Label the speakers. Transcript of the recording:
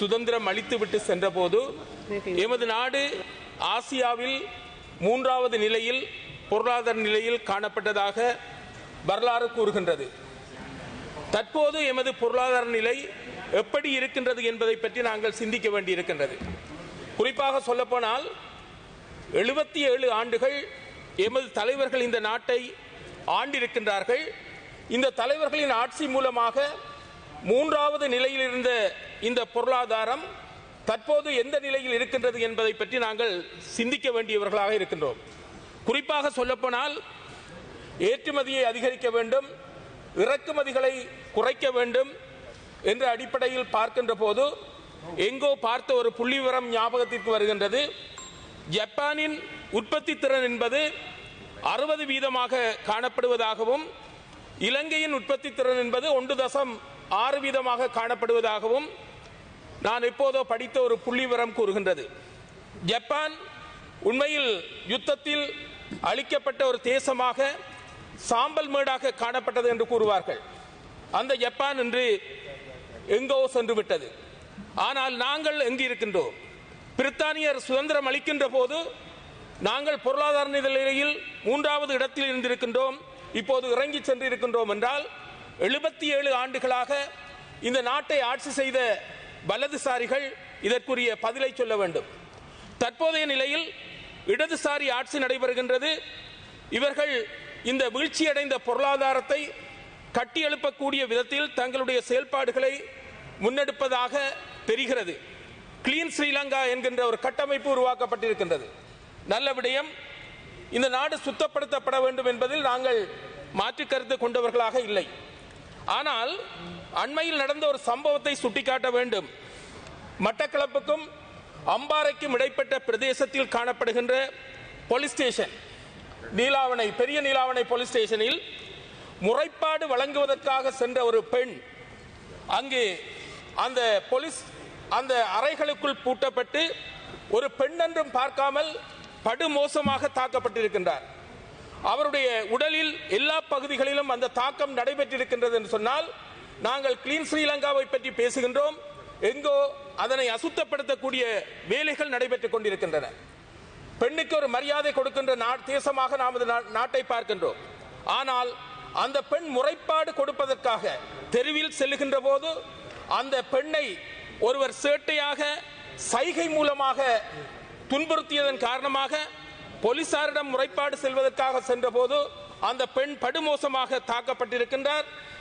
Speaker 1: சுதந்திரம் அளித்துவிட்டு சென்றபோது எமது நாடு ஆசியாவில் மூன்றாவது நிலையில் பொருளாதார நிலையில் காணப்பட்டதாக வரலாறு கூறுகின்றது. தற்போது எமது பொருளாதார நிலை எப்படி இருக்கின்றது என்பதை பற்றி நாங்கள் சிந்திக்க வேண்டியிருக்கின்றது. குறிப்பாக சொல்லப்போனால் எழுபத்தி ஏழு ஆண்டுகள் எமது தலைவர்கள் இந்த நாட்டை ஆண்டிருக்கின்றார்கள். இந்த தலைவர்களின் ஆட்சி மூலமாக மூன்றாவது நிலையில் இருந்த இந்த பொருளாதாரம் தற்போது எந்த நிலையில் இருக்கின்றது என்பதை பற்றி நாங்கள் சிந்திக்க வேண்டியவர்களாக இருக்கின்றோம். குறிப்பாக சொல்லப்போனால் ஏற்றுமதியை அதிகரிக்க வேண்டும் இறக்குமதிகளை குறைக்க வேண்டும் என்ற அடிப்படையில் பார்க்கின்ற போது எங்கோ பார்த்த ஒரு புள்ளி விவரம் ஞாபகத்திற்கு வருகின்றது. ஜப்பானின் உற்பத்தி திறன் என்பது அறுபது வீதமாக காணப்படுவதாகவும் இலங்கையின் உற்பத்தி திறன் என்பது ஒன்று தசம் ஆறு வீதமாக காணப்படுவதாகவும் நான் எப்போதோ படித்த ஒரு புள்ளிவரம் கூறுகின்றது. ஜப்பான் உண்மையில் யுத்தத்தில் அளிக்கப்பட்ட ஒரு தேசமாக சாம்பல் மேடாக காணப்பட்டது என்று கூறுவார்கள். அந்த ஜப்பான் இன்று எங்கோ சென்று விட்டது. ஆனால் நாங்கள் எங்கு இருக்கின்றோம்? பிரித்தானியர் சுதந்திரம் அளிக்கின்ற போது நாங்கள் பொருளாதார நிலையில் மூன்றாவது இடத்தில் இருந்திருக்கின்றோம். இப்போது இறங்கி சென்று இருக்கின்றோம் என்றால் எழுபத்தி ஏழு ஆண்டுகளாக இந்த நாட்டை ஆட்சி செய்த வலதுசாரிகள் இதற்குரிய பதிலை சொல்ல வேண்டும். தற்போதைய நிலையில் இடதுசாரி ஆட்சி நடைபெறுகின்றது. இவர்கள் இந்த வீழ்ச்சியடைந்த பொருளாதாரத்தை கட்டியெழுப்பக்கூடிய விதத்தில் தங்களுடைய செயல்பாடுகளை முன்னெடுப்பதாக தெரிகிறது. கிளீன் ஸ்ரீலங்கா என்கின்ற ஒரு கட்டமைப்பு உருவாக்கப்பட்டிருக்கின்றது. நல்ல விடயம். இந்த நாடு சுத்தப்படுத்தப்பட வேண்டும் என்பதில் நாங்கள் மாற்று கருத்து கொண்டவர்களாக இல்லை. ஆனால் அண்மையில் நடந்த ஒரு சம்பவத்தை சுட்டிக்காட்ட வேண்டும். மட்டக்களப்புக்கும் அம்பாறைக்கும் இடைப்பட்ட பிரதேசத்தில் காணப்படுகின்ற போலீஸ் ஸ்டேஷன் நீலாவணை பெரிய நீலாவணை போலீஸ் ஸ்டேஷனில் முறைப்பாடு வழங்குவதற்காக சென்ற ஒரு பெண் அங்கு அந்த போலீஸ் அந்த அறைகளுக்குள் பூட்டப்பட்டு ஒரு பெண் என்றும் பார்க்காமல் படுமோசமாக தாக்கப்பட்டிருக்கின்றார். அவருடைய உடலில் எல்லா பகுதிகளிலும் அந்த தாக்கம் நடைபெற்றிருக்கின்றது என்று சொன்னால் நாங்கள் கிளீன் ஸ்ரீலங்காவை பற்றி பேசுகின்றோம். எங்கோ அதனை அசுத்தப்படுத்தக்கூடிய வேலைகள் நடைபெற்றுக் கொண்டிருக்கின்றன. பெண்ணுக்கு ஒரு மரியாதை கொடுக்கின்ற தேசமாக நமது நா- நாட்டை பார்க்கின்றோம். ஆனால் அந்த பெண் முறைப்பாடு கொடுப்பதற்காக தெருவில் செல்லுகின்ற போது அந்த பெண்ணை ஒருவர் சேட்டையாக சைகை மூலமாக துன்புறுத்தியதன் காரணமாக போலீசாரிடம் முறைப்பாடு செல்வதற்காக சென்றபோது அந்த பெண் படுமோசமாக தாக்கப்பட்டிருக்கின்றார்.